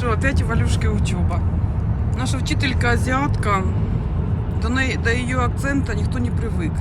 Что, опять у Валюшки учеба. Наша вчителька азиатка, до, ней- до ее акцента никто не привык.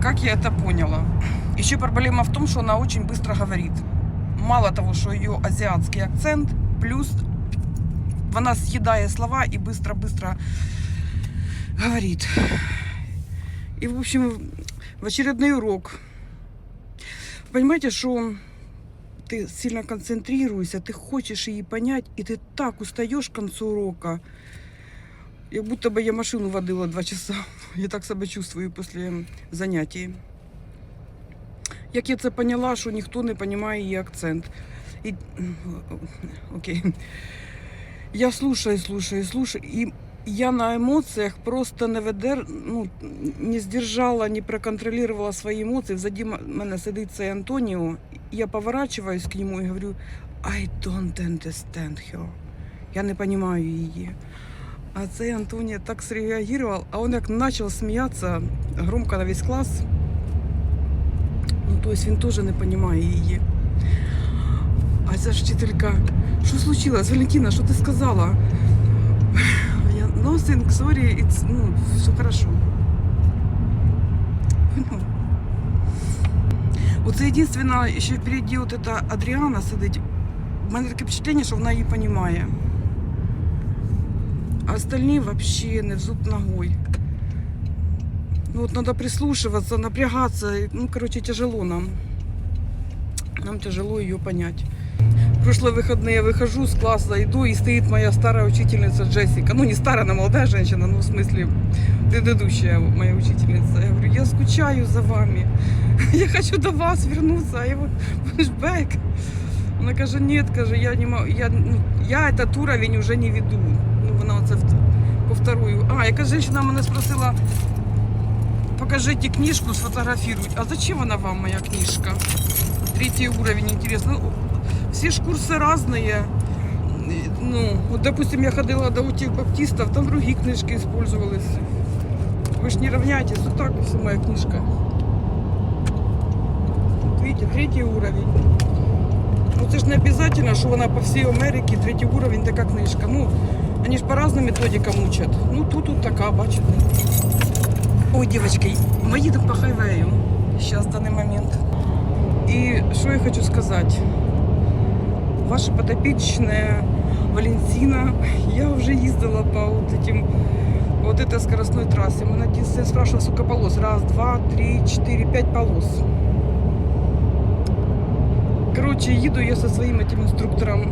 Как я это поняла? Еще проблема в том, что она очень быстро говорит. Мало того, что ее азиатский акцент, плюс она съедает слова и быстро-быстро говорит. И, в общем, в очередной урок. Понимаете, что ты сильно концентрируешься, ты хочешь її понять, і ти так устаєш к концу урока. Як будто бы я машину водила два часа. Я так себе чувствую після заняття. Як я це поняла, що ніхто не розуміє її акцент. І... Окей. Я слушаю, слушаю, слушаю. І я на емоціях просто не ведер, ну, не сдержала, не проконтролировала свої емоції. Взаді м- мене сидить цей Антоніо. Я поворачиваюсь к нему и говорю, I don't understand her. Я не понимаю її. А цей Антонія так среагировал, а он як почав сміятися громко на весь клас. Ну, то есть він теж не розуміє її. А ця ж вчителька, що случилось? Валентина, що ти сказала? Я, nothing, sorry, it's, ну, все хорошо. Ну, Оце єдине, що впереді от эта Адріана сидить. У мене таке впечатлення, що вона її розуміє. А остальні вообще не в зуб ногой. Ну вот надо прислушиваться, напрягаться. Ну, короче, тяжело нам. Нам тяжело ее понять В прошлые выходные я выхожу с класса, иду, и стоит моя старая учительница Джессика. Ну, не старая, она молодая женщина, ну, в смысле, предыдущая моя учительница. Я говорю, я скучаю за вами. Я хочу до вас вернуться, а я вот флешбэк. Она каже, нет, каже, я не могу, я, ну, я этот уровень уже не веду. Ну, вона оце вт- повторую. А, якась женщина мене спросила, покажите книжку, сфотографируйте. А зачем она вам, моя книжка? Третий уровень, интересно. Ну, все ж курсы разные. И, Ну, вот, допустим, я ходила до утих баптистов, там другие книжки использовались. Вы ж не равняйтесь, вот так вот моя книжка. Вот видите, третий уровень. Ну це ж не обязательно, що вона по всій Америці третій уровень така книжка. Ну, вони ж по різним методикам учать. Ну тут тут така, бачите. Ой, дівчатки, ми їдемо по хайвею. Зараз в даний момент. І що я хочу сказати? Ваша подопічна Валентина, я вже їздила по вот этим по вот этой скоростной трассе. Мы на я спрашивала, сколько полос. Раз, два, три, четыре, пять полос. Коротше, їду я зі своїм этим інструктором.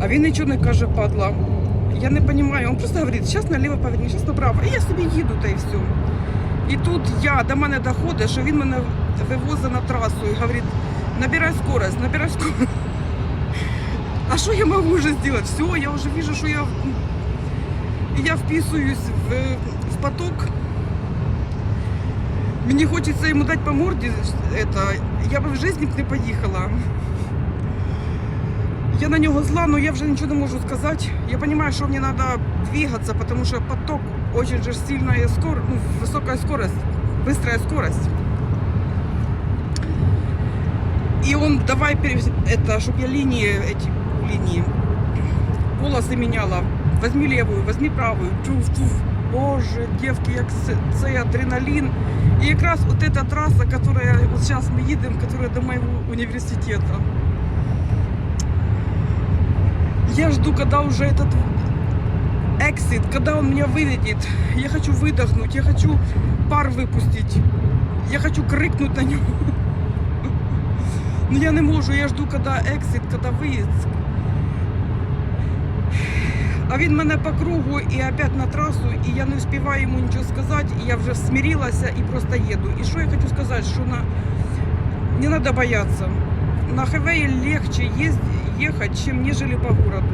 А він нічого не каже, падла. Я не розумію, він просто говорить, зараз наліво поверни, зараз направо. І я собі їду та і все. І тут я до мене доходить, що він мене вивозить на трасу і говорить, набирай скорость, набирай скорость. А що я можу вже зробити? Все, я вже вижу, що я, я вписуюсь в, в поток. Мені хочеться йому дати по морді, это, я би в житті б не поїхала. Я на нього зла, но я вже нічого не можу сказати. Я розумію, що мені треба двигатися, тому що поток очень же сильная скорость, ну, высокая скорость, быстрая скорость. И он давай это, чтобы я линии эти линии полосы меняла. Возьми левую, возьми правую. Чуф, чуф. Боже, девки, як це, цей адреналин. И как раз вот эта трасса, которая вот сейчас мы едем, которая до моего университета. Я жду, когда уже этот эксит, когда он меня выведет. Я хочу выдохнуть, я хочу пар выпустить. Я хочу крикнуть на него. Но я не можу, я жду, когда exit, когда виїзд. А він мене по кругу і опять на трасу, і я не успіваю йому нічого сказати, і я вже смирилася і просто їду. І що я хочу сказати, що на... не треба боятися. На хайвее легче ездить, ехать, чем нежели по городу.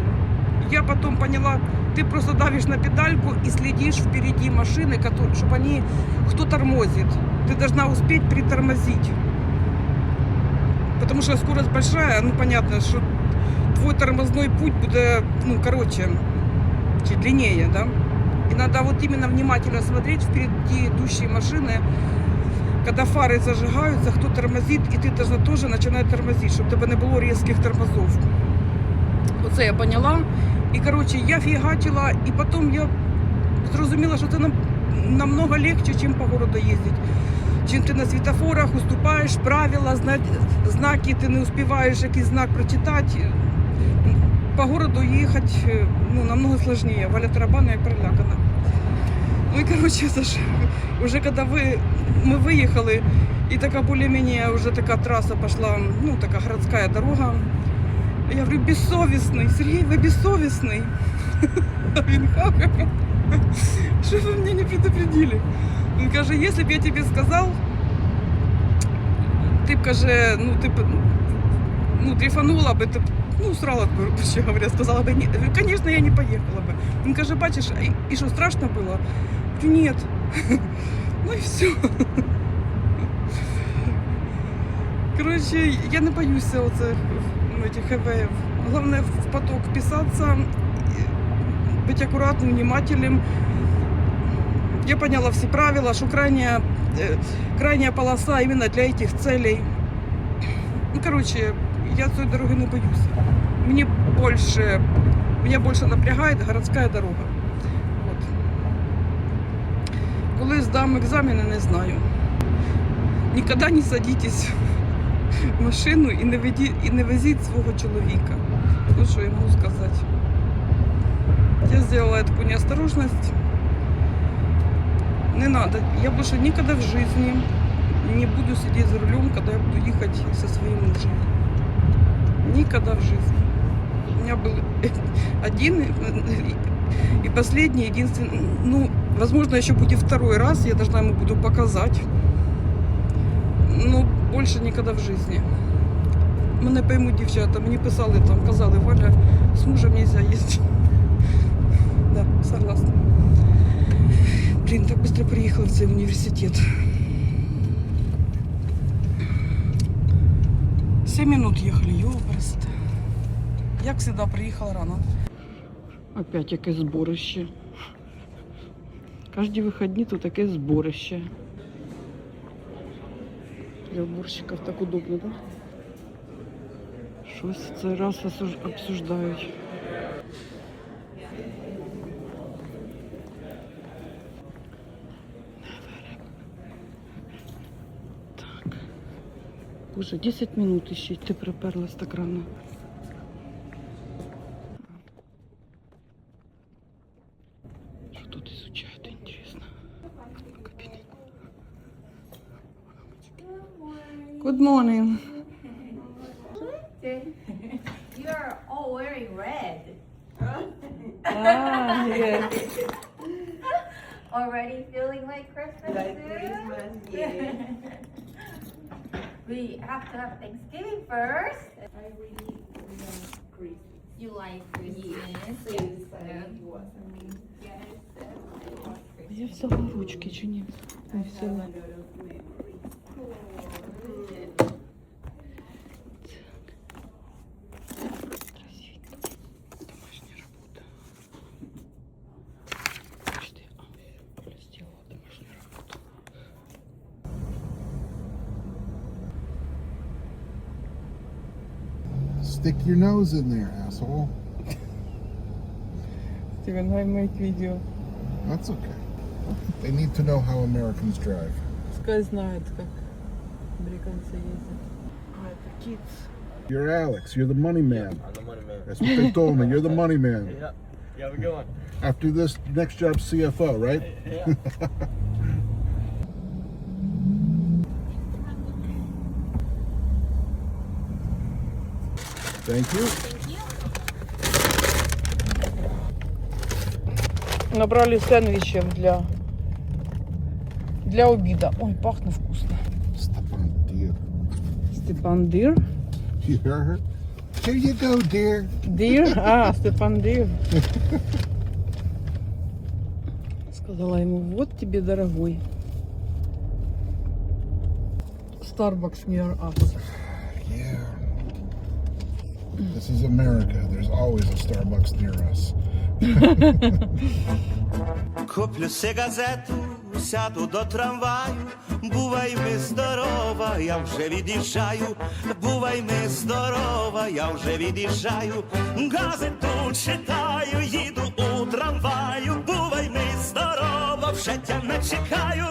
Я потом поняла, ты просто давишь на педальку и следишь впереди машины, чтобы они, кто тормозит. Ты должна успеть притормозить. Потому что скорость большая, ну понятно, что твой тормозной путь будет, ну, короче, чуть длиннее, да? И надо вот именно внимательно смотреть впереди идущие машины, когда фары зажигаются, кто тормозит, и ты должна тоже начинать тормозить, чтобы у тебе не было резких тормозов. Оце я поняла. І коротше, я фігачила, і потім я зрозуміла, що це нам намного легче, ніж по городу їздити. Чим ти на світофорах уступаєш правила, зна- знаки, ти не успіваєш якийсь знак прочитати. По городу їхати ну, намного сложнее. Валя тарабана, як перелякана. Ну и короче, это ж уже когда вы, мы выехали, и такая более-менее уже такая трасса пошла, ну такая городская дорога. Я говорю, бессовестный, Сергей, вы бессовестный. А він «Как? Что вы меня не предупредили? Он каже, если бы я тебе сказал, ты б, каже, ну ты б, ну, трефанула бы, ты б, ну, срала, б, короче говоря, сказала бы, «Ні». Я говорю, конечно, я не поехала бы. Он каже, бачиш, а і, і що, страшно було? Я говорю, нет. Ну і все. Коротше, я не боюся оце ну, этих ЕВФ. Головне в поток вписатися, бути акуратним, внимательним. Я поняла все правила, что крайняя, э, крайняя полоса именно для этих целей. Ну, короче, я цієї дороги не боюсь. Мені більше, меня більше напрягає городська дорога. От. Коли здам екзамени, не знаю. Ніколи не садитесь в машину і не, веді, і не везіть свого чоловіка. Ну, що можу сказати. Я сделала таку неосторожность. Не надо. Я больше никогда в жизни не буду сидеть за рулем, когда я буду ехать со своим мужем. Никогда в жизни. У меня был один и последний, единственный. Ну, возможно, еще будет второй раз, я должна ему буду показать. Ну, больше никогда в жизни. Мене поймуть дівчата, мені писали там, казали, Валя, з мужем нельзя їздити. Да, согласна. Блин, так быстро приехала в цей университет. Семь минут ехали, ёбрест. Як всегда приїхала рано. Опять якесь зборище. Кожні вихідні тут таке зборище. Для уборщиков так удобно, да? Щось в цей раз обсуждають. Так. Боже, 10 минут еще ты приперлась так рано. Что тут изучают, интересно? Кабинет. Good morning. You're all wearing red. Ah, yes. Already feeling like Christmas Like? Christmas, yeah. we have to have Thanksgiving first. I really love Christmas. You like Christmas? Yes, I was Yes, I love Christmas. Я взяла ручки чи ні? Не I взяла. Stick your nose in there, asshole. Стивен, I make video. That's okay. They need to know how Americans drive. Пускай знает, как американцы ездят. А, это kids. You're Alex. You're the money man. I'm the money man. That's what they told me. You're the money man. Yeah. Yeah, we going. After this, next job, CFO, right? Yeah. Thank you. Набрали сэндвичев для для обеда. Ой, пахнет вкусно. Dear. Степан Дир. You hear her? Here you go, dear. Дир? А, Степан Дир. Сказала ему, вот тебе, дорогой. Starbucks near us. Yeah. This is America. There's always a Starbucks near us. Куплю си газету, сяду до трамваю. Бувай ми здорова, я вже від'їжджаю. Бувай ми здорова, я вже від'їжджаю. Газету читаю, їду у трамваю. Бувай ми здорова, вже тя не чекаю.